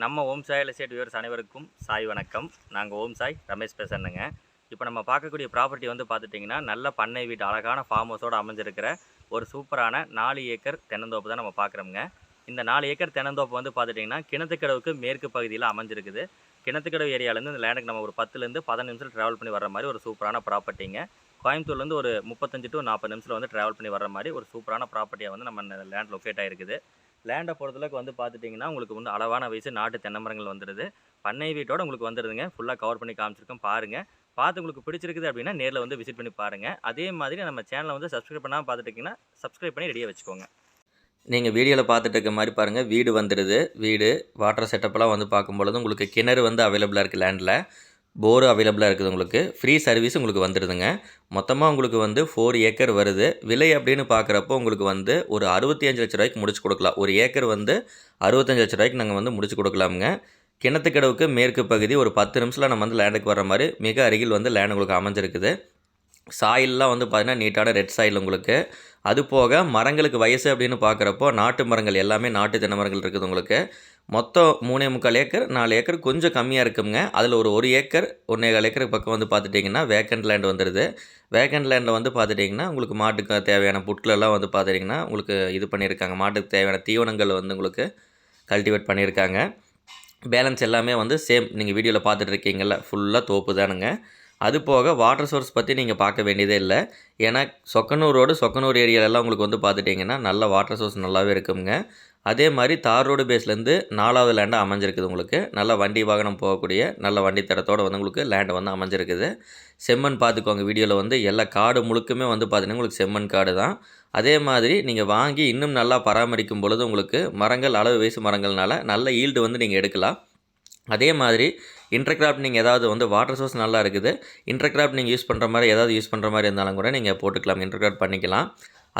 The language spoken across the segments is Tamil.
நம்ம ஓம் சாய் எஸ்டேட் வியூவர்ஸ் அனைவருக்கும் சாய் வணக்கம். நாங்கள் ஓம் சாய் ரமேஷ் பேசுகிறேங்க இப்போ நம்ம பார்க்கக்கூடிய ப்ராப்பர்ட்டி வந்து பார்த்துட்டிங்கன்னா நல்ல பண்ணை வீட்டு அழகான ஃபார்ம் ஹவுஸோடு அமைஞ்சிருக்கிற ஒரு சூப்பரான நாலு ஏக்கர் தென்னந்தோப்பு தான் நம்ம பார்க்குறோங்க இந்த நாலு ஏக்கர் தென்னந்தோப்பு வந்து பார்த்துட்டிங்கன்னா கிணத்துக்கடவுக்கு மேற்கு பகுதியில் அமைஞ்சிருக்குது. கிணத்துக்கடவு ஏரியாலேருந்து இந்த லேண்டுக்கு நம்ம ஒரு பத்துலேருந்து பதினஞ்சு நிமிஷம் ட்ராவல் பண்ணி வர மாதிரி ஒரு சூப்பரான ப்ராப்பர்ட்டிங்க கோயம்புத்தூர்லேருந்து ஒரு முப்பத்தஞ்சு டு நாற்பது நிமிஷத்தில் வந்து ட்ராவல் பண்ணி வர மாதிரி ஒரு சூப்பரான ப்ராப்பர்ட்டியாக வந்து நம்ம இந்த லேண்ட் லொக்கேட் ஆகிருக்குது லேண்டை பொறுத்தளவுக்கு வந்து பார்த்துட்டிங்கன்னா உங்களுக்கு வந்து அளவான வயசு நாட்டு தென்னை மரங்கள் வந்துடுது. பண்ணை வீட்டோட உங்களுக்கு வந்துடுதுங்க. ஃபுல்லாக கவர் பண்ணி காமிச்சிருக்கோம் பாருங்கள் பார்த்து உங்களுக்கு பிடிச்சிருக்குது அப்படின்னா நேரில் வந்து விசிட் பண்ணி பாருங்கள் அதே மாதிரி நம்ம சேனலை வந்து சப்ஸ்கிரைப் பண்ணாமல் பார்த்துட்டிங்கன்னா சப்ஸ்கிரைப் பண்ணி ரெடியாக வச்சுக்கோங்க. நீங்கள் வீடியோவில் பார்த்துட்டு இருக்க மாதிரி பாருங்கள் வீடு வந்துடுது. வீடு வாட்டர் செட்டப்லாம் வந்து பார்க்கும்பொழுது உங்களுக்கு கிணறு வந்து அவைலபிளாக இருக்குது லேண்டில் போர் அவைலபிளாக இருக்குது உங்களுக்கு. ஃப்ரீ சர்வீஸ் உங்களுக்கு வந்துடுதுங்க மொத்தமாக உங்களுக்கு வந்து ஃபோர் ஏக்கர் வருது. விலை அப்படின்னு பார்க்குறப்போ உங்களுக்கு வந்து ஒரு அறுபத்தி அஞ்சு லட்ச ரூபாய்க்கு முடிச்சு கொடுக்கலாம். ஒரு ஏக்கர் வந்து அறுபத்தஞ்சு லட்ச ரூபாய்க்கு நாங்கள் வந்து முடிச்சு கொடுக்கலாமுங்க. கிணத்துக்கடவுக்கு மேற்கு பகுதி ஒரு பத்து நிமிஷத்தில் நம்ம வந்து லேண்டுக்கு வர மாதிரி மிக அருகில் வந்து லேண்ட் உங்களுக்கு அமைஞ்சிருக்குது. சாயில்லாம் வந்து பார்த்தீங்கன்னா நீட்டான ரெட் சாயில் உங்களுக்கு. அது போக மரங்களுக்கு வயசு அப்படின்னு பார்க்குறப்போ நாட்டு மரங்கள் எல்லாமே நாட்டு தென்னை மரங்கள் இருக்குது உங்களுக்கு. மொத்தம் மூணே முக்கால் ஏக்கர் நாலு ஏக்கர் கொஞ்சம் கம்மியாக இருக்குங்க அதில் ஒரு ஒரு ஏக்கர் ஒன்றே கால் ஏக்கர் பக்கம் வந்து பார்த்துட்டிங்கன்னா வேக்கண்ட் லேண்ட் வந்துடுது வேக்கண்ட் லேண்டில் வந்து பார்த்துட்டிங்கன்னா உங்களுக்கு மாட்டுக்கு தேவையான புட்களெல்லாம் வந்து பார்த்துட்டிங்கன்னா உங்களுக்கு இது பண்ணியிருக்காங்க மாட்டுக்கு தேவையான தீவனங்கள் வந்து உங்களுக்கு கல்டிவேட் பண்ணியிருக்காங்க பேலன்ஸ் எல்லாமே வந்து சேம் நீங்கள் வீடியோவில் பார்த்துட்டு ஃபுல்லாக தோப்பு தானுங்க. அது போக வாட்டர் சோர்ஸ் பற்றி நீங்கள் பார்க்க வேண்டியதே இல்லை. ஏன்னா சொக்கனூர் ரோடு சொக்கனூர் ஏரியாலெல்லாம் உங்களுக்கு வந்து பார்த்துட்டிங்கன்னா நல்ல வாட்டர் சோர்ஸ் நல்லாவே இருக்குங்க. அதே மாதிரி தார் ரோடு பேஸ்லேருந்து நாலாவது லேண்டாக அமைஞ்சிருக்குது உங்களுக்கு. நல்ல வண்டி வாகனம் போகக்கூடிய நல்ல வண்டி தரத்தோடு வந்து உங்களுக்கு லேண்டு வந்து அமைஞ்சிருக்குது. செம்மண் பார்த்துக்கோங்க வீடியோவில் வந்து. எல்லா காடு முழுக்குமே வந்து பார்த்தீங்கன்னா உங்களுக்கு செம்மண் காடு தான். அதே மாதிரி நீங்கள் வாங்கி இன்னும் நல்லா பராமரிக்கும் பொழுது உங்களுக்கு மரங்கள் அளவு வயசு மரங்கள்னால நல்ல ஈல்டு வந்து நீங்கள் எடுக்கலாம். அதே மாதிரி இன்டர்கிராஃப்ட் நீங்கள் ஏதாவது வந்து வாட்டர் சோர்ஸ் நல்லா இருக்குது. இன்டர்கிராப் நீங்கள் யூஸ் பண்ணுற மாதிரி ஏதாவது யூஸ் பண்ணுற மாதிரி இருந்தாலும் கூட நீங்கள் போட்டுக்கலாம். இன்டர்கிராப் பண்ணிக்கலாம்.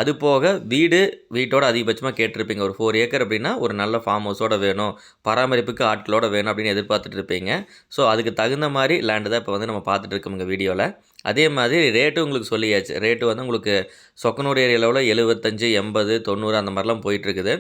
அது போக வீடு வீட்டோட அதிகபட்சமாக கேட்டிருப்பீங்க. ஒரு ஃபோர் ஏக்கர் அப்படின்னா ஒரு நல்ல ஃபார்ம் ஹவுஸோட வேணும். பராமரிப்புக்கு ஆட்களோட வேணும் அப்படின்னு எதிர்பார்த்துட்டு இருப்பீங்க. ஸோ அதுக்கு தகுந்த மாதிரி லேண்டு தான் இப்போ வந்து நம்ம பார்த்துட்ருக்கோங்க வீடியோவில் அதே மாதிரி ரேட்டு உங்களுக்கு சொல்லியாச்சு. ரேட்டு வந்து உங்களுக்கு சொக்கனூர் ஏரியாவில் எழுபத்தஞ்சு எண்பது தொண்ணூறு அந்த மாதிரிலாம் போயிட்டுருக்குது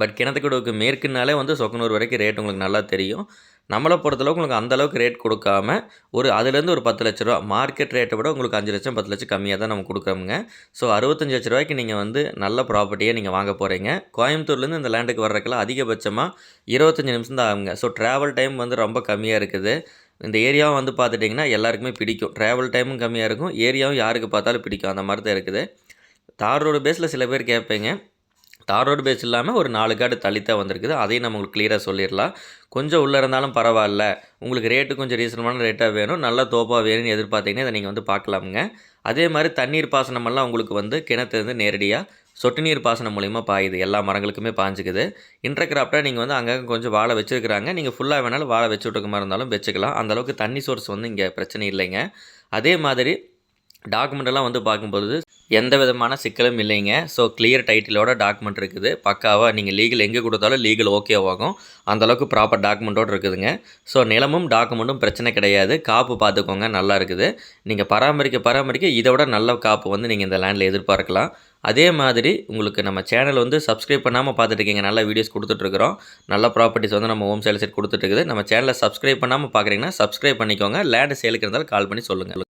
பட் கிணத்துக்கடவுக்கு மேற்குனாலே வந்து சொக்கனூர் வரைக்கும் ரேட் உங்களுக்கு நல்லா தெரியும். நம்மளை பொறுத்தளவுக்கு உங்களுக்கு அந்தளவுக்கு ரேட் கொடுக்காம ஒரு அதுலேருந்து ஒரு பத்து லட்ச ரூபா மார்க்கெட் ரேட்டை விட உங்களுக்கு அஞ்சு லட்சம் பத்து லட்சம் கம்மியாக தான் நம்ம கொடுக்குறோமுங்க. ஸோ அறுபத்தஞ்சு லட்ச ரூபாய்க்கு நீங்கள் வந்து நல்ல ப்ராப்பர்ட்டியை நீங்கள் வாங்க போகிறீங்க கோயம்புத்தூர்லேருந்து இந்த லேண்டுக்கு வர்றதுக்கெல்லாம் அதிகபட்சமாக இருபத்தஞ்சி நிமிஷம் தான் ஆகுங்க. ஸோ ட்ராவல் டைம் வந்து ரொம்ப கம்மியாக இருக்குது. இந்த ஏரியாவும் வந்து பார்த்துட்டிங்கன்னா எல்லாருக்குமே பிடிக்கும். ட்ராவல் டைமும் கம்மியாக இருக்கும். ஏரியாவும் யாருக்கு பார்த்தாலும் பிடிக்கும். அந்த மாதிரி தான் இருக்குது. தார் ரோடு பேஸில் சில பேர் கேட்பீங்க. தார் ரோடு பேஸ் இல்லாமல் ஒரு நாலு காடு தள்ளித்தான் வந்திருக்குது. அதையும் நம்ம உங்களுக்கு கிளியராக சொல்லிடலாம். கொஞ்சம் உள்ளே இருந்தாலும் பரவாயில்ல. உங்களுக்கு ரேட்டு கொஞ்சம் ரீசனமான ரேட்டாக வேணும். நல்ல தோப்பாக வேணும்னு எதிர்பார்த்தீங்கன்னா இதை நீங்கள் வந்து பார்க்கலாமுங்க. அதே மாதிரி தண்ணீர் பாசனமெல்லாம் உங்களுக்கு வந்து கிணத்துலேருந்து நேரடியாக சொட்டு நீர் பாசனம் மூலிமா பாயுது. எல்லா மரங்களுக்குமே பாஞ்சுக்குது. இன்டர்கிராஃப்டாக நீங்கள் வந்து அங்கங்கே கொஞ்சம் வாழை வச்சுருக்கிறாங்க. நீங்கள் ஃபுல்லாக வேணாலும் வாழை வச்சு விட்டுக்க மாதிரி இருந்தாலும் வச்சுக்கலாம். அந்தளவுக்கு தண்ணி சோர்ஸ் வந்து இங்கே பிரச்சனை இல்லைங்க. அதே மாதிரி டாக்குமெண்ட்டெல்லாம் வந்து பார்க்கும்போது எந்த விதமான சிக்கலும் இல்லைங்க. ஸோ கிளியர் டைட்டிலோட டாக்குமெண்ட் இருக்குது. பக்காவாக நீங்கள் லீகல் எங்கே கொடுத்தாலும் லீகல் ஓகே ஆகும் அந்தளவுக்கு ப்ராப்பர் டாக்குமெண்ட்டோடு இருக்குதுங்க. ஸோ நிலமும் டாக்குமெண்ட்டும் பிரச்சனை கிடையாது. காப்பு பார்த்துக்கோங்க நல்லா இருக்குது. நீங்கள் பராமரிக்க பராமரிக்க இதை விட நல்ல காப்பு வந்து நீங்கள் இந்த லேண்டில் எதிர்பார்க்கலாம். அதே மாதிரி உங்களுக்கு நம்ம சேனல் வந்து சப்ஸ்கிரைப் பண்ணாமல் பார்த்துட்ருக்கீங்க நல்ல வீடியோஸ் கொடுத்துட்ருக்குறோம் நல்ல ப்ராப்பர்ட்டிஸ் வந்து நம்ம ஹோம் சேல் செட் கொடுத்துட்ருக்குது நம்ம சேனலை சப்ஸ்கிரைப் பண்ணாமல் பார்க்குறீங்கன்னா சப்ஸ்கிரைப் பண்ணிக்கோங்க. லேண்டு சேலுக்கு இருந்தாலும் கால் பண்ணி சொல்லுங்கள்